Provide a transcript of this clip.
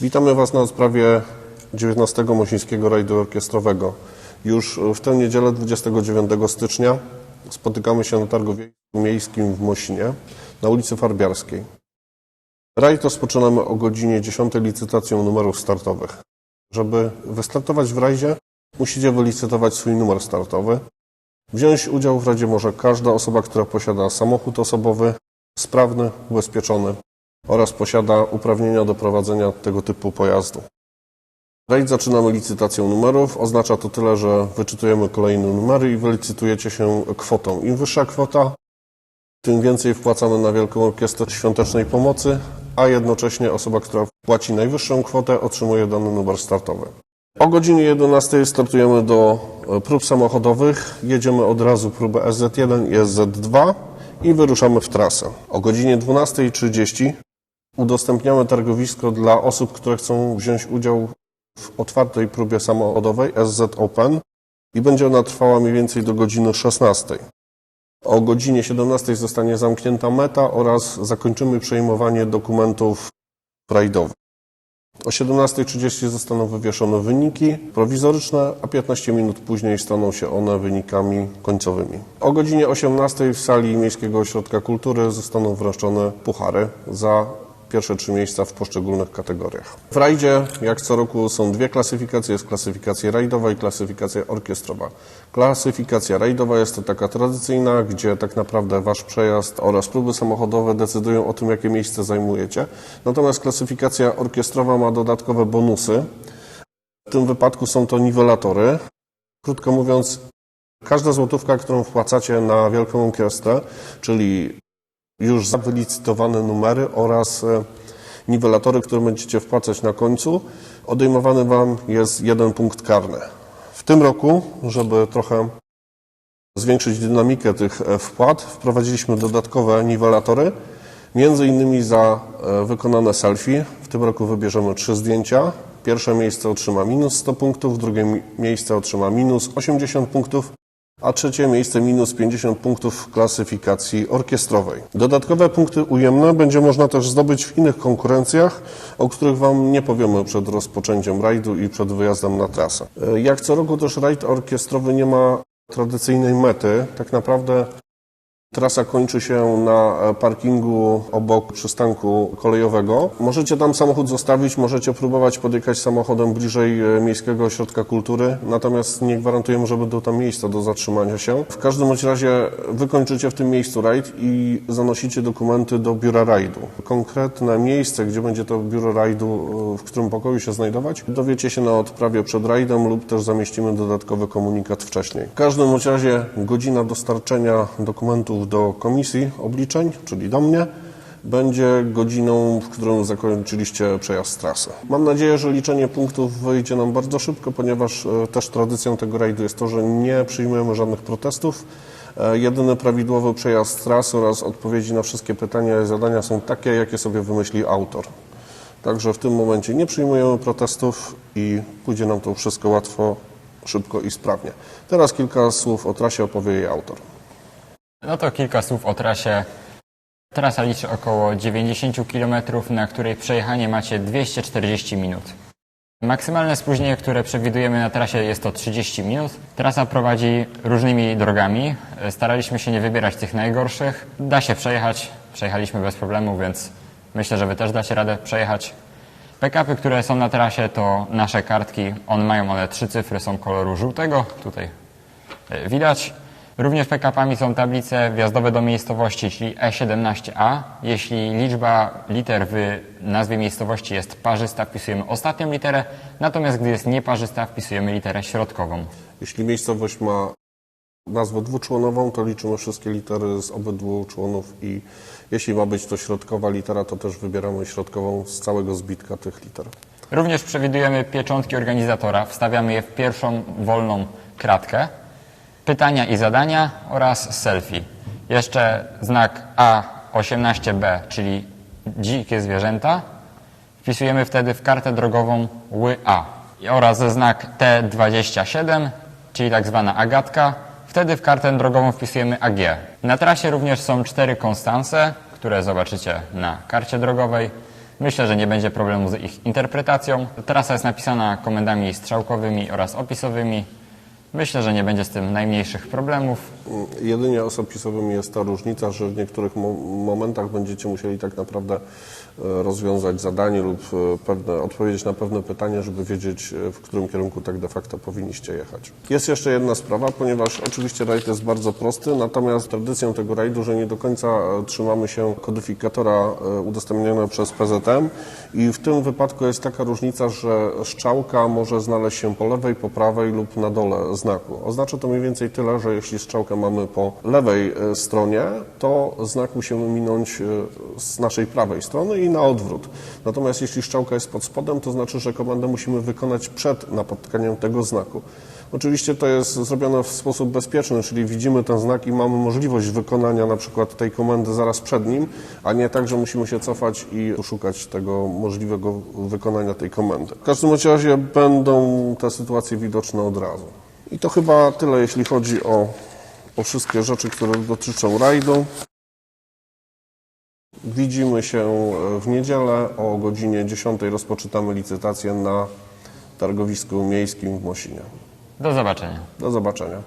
Witamy Was na sprawie 19 Mosińskiego Rajdu Orkiestrowego. Już w tę niedzielę 29 stycznia spotykamy się na targu miejskim w Mosinie na ulicy Farbiarskiej. Rajd rozpoczynamy o godzinie 10 licytacją numerów startowych. Żeby wystartować w rajdzie, musicie wylicytować swój numer startowy. Wziąć udział w rajdzie może każda osoba, która posiada samochód osobowy, sprawny, ubezpieczony oraz posiada uprawnienia do prowadzenia tego typu pojazdu. Rajd zaczynamy licytacją numerów. Oznacza to tyle, że wyczytujemy kolejne numery i wylicytujecie się kwotą. Im wyższa kwota, tym więcej wpłacamy na Wielką Orkiestrę Świątecznej Pomocy, a jednocześnie osoba, która płaci najwyższą kwotę, otrzymuje dany numer startowy. O godzinie 11 startujemy do e, prób samochodowych. Jedziemy od razu próbę SZ1 i SZ2 i wyruszamy w trasę. O godzinie 12.30 udostępniamy targowisko dla osób, które chcą wziąć udział w otwartej próbie samochodowej SZ Open i będzie ona trwała mniej więcej do godziny 16. O godzinie 17 zostanie zamknięta meta oraz zakończymy przejmowanie dokumentów rajdowych. O 17.30 zostaną wywieszone wyniki prowizoryczne, a 15 minut później staną się one wynikami końcowymi. O godzinie 18.00 w sali Miejskiego Ośrodka Kultury zostaną wręczone puchary za pierwsze trzy miejsca w poszczególnych kategoriach. W rajdzie, jak co roku, są dwie klasyfikacje. Jest klasyfikacja rajdowa i klasyfikacja orkiestrowa. Klasyfikacja rajdowa jest to taka tradycyjna, gdzie tak naprawdę wasz przejazd oraz próby samochodowe decydują o tym, jakie miejsce zajmujecie. Natomiast klasyfikacja orkiestrowa ma dodatkowe bonusy. W tym wypadku są to niwelatory. Krótko mówiąc, każda złotówka, którą wpłacacie na Wielką Orkiestrę, czyli już za wylicytowane numery oraz e, niwelatory, które będziecie wpłacać na końcu, odejmowany Wam jest jeden punkt karny. W tym roku, żeby trochę zwiększyć dynamikę tych e, wpłat, wprowadziliśmy dodatkowe niwelatory, między innymi za e, wykonane selfie. W tym roku wybierzemy trzy zdjęcia. Pierwsze miejsce otrzyma minus 100 punktów, drugie mi- miejsce otrzyma minus 80 punktów, a trzecie miejsce minus 50 punktów w klasyfikacji orkiestrowej. Dodatkowe punkty ujemne będzie można też zdobyć w innych konkurencjach, o których Wam nie powiemy przed rozpoczęciem rajdu i przed wyjazdem na trasę. E, Jak co roku też rajd orkiestrowy nie ma tradycyjnej mety. Tak naprawdę Trasa kończy się na e, parkingu obok przystanku kolejowego. Możecie tam samochód zostawić, możecie próbować podjechać samochodem bliżej e, Miejskiego Ośrodka Kultury, natomiast nie gwarantujemy, że będą tam miejsca do zatrzymania się. W każdym bądź razie wykończycie w tym miejscu rajd i zanosicie dokumenty do biura rajdu. Konkretne miejsce, gdzie będzie to biuro rajdu, e, w którym pokoju się znajdować, dowiecie się na odprawie przed rajdem lub też zamieścimy dodatkowy komunikat wcześniej. W każdym bądź razie godzina dostarczenia dokumentów do komisji obliczeń, czyli do mnie, będzie godziną, w którą zakończyliście przejazd trasy. Mam nadzieję, że liczenie punktów wyjdzie nam bardzo szybko, ponieważ e, też tradycją tego rajdu jest to, że nie przyjmujemy żadnych protestów. E, Jedyny prawidłowy przejazd trasy oraz odpowiedzi na wszystkie pytania i zadania są takie, jakie sobie wymyśli autor. Także w tym momencie nie przyjmujemy protestów i pójdzie nam to wszystko łatwo, szybko i sprawnie. Teraz kilka słów o trasie opowie jej autor. No to kilka słów o trasie. Trasa liczy około 90 km, na której przejechanie macie 240 minut. Maksymalne spóźnienie, które przewidujemy na trasie jest to 30 minut. Trasa prowadzi różnymi drogami. Staraliśmy się nie wybierać tych najgorszych. Da się przejechać. Przejechaliśmy bez problemu, więc myślę, że Wy też dacie radę przejechać. Pick-upy, które są na trasie to nasze kartki. On mają one trzy cyfry, są koloru żółtego. Tutaj e, widać. Również pick-upami są tablice wjazdowe do miejscowości, czyli E17A. Jeśli liczba liter w nazwie miejscowości jest parzysta, wpisujemy ostatnią literę, natomiast gdy jest nieparzysta, wpisujemy literę środkową. Jeśli miejscowość ma nazwę dwuczłonową, to liczymy wszystkie litery z obydwu członów i jeśli ma być to środkowa litera, to też wybieramy środkową z całego zbitka tych liter. Również przewidujemy pieczątki organizatora, wstawiamy je w pierwszą wolną kratkę, pytania i zadania oraz selfie. Jeszcze znak A18B, czyli dzikie zwierzęta, wpisujemy wtedy w kartę drogową ły-A oraz znak T27, czyli tak zwana agatka, wtedy w kartę drogową wpisujemy AG. Na trasie również są cztery konstanse, które zobaczycie na karcie drogowej. Myślę, że nie będzie problemu z ich interpretacją. Trasa jest napisana komendami strzałkowymi oraz opisowymi. Myślę, że nie będzie z tym najmniejszych problemów. Jedynie osobisowym jest ta różnica, że w niektórych mo- momentach będziecie musieli tak naprawdę e, rozwiązać zadanie lub e, pewne, odpowiedzieć na pewne pytanie, żeby wiedzieć, e, w którym kierunku tak de facto powinniście jechać. Jest jeszcze jedna sprawa, ponieważ oczywiście rajd jest bardzo prosty, natomiast tradycją tego rajdu, że nie do końca trzymamy się kodyfikatora udostępnionego przez PZM i w tym wypadku jest taka różnica, że strzałka może znaleźć się po lewej, po prawej lub na dole znaku. Oznacza to mniej więcej tyle, że jeśli strzałkę mamy po lewej e, stronie, to znak musimy minąć e, z naszej prawej strony i na odwrót. Natomiast jeśli strzałka jest pod spodem, to znaczy, że komendę musimy wykonać przed napotkaniem tego znaku. Oczywiście to jest zrobione w sposób bezpieczny, czyli widzimy ten znak i mamy możliwość wykonania na przykład tej komendy zaraz przed nim, a nie tak, że musimy się cofać i poszukać tego możliwego wykonania tej komendy. W każdym razie będą te sytuacje widoczne od razu. I to chyba tyle, jeśli chodzi o, o wszystkie rzeczy, które dotyczą rajdu. Widzimy się w niedzielę o godzinie 10 rozpoczynamy licytację na targowisku miejskim w Mosinie. Do zobaczenia. Do zobaczenia.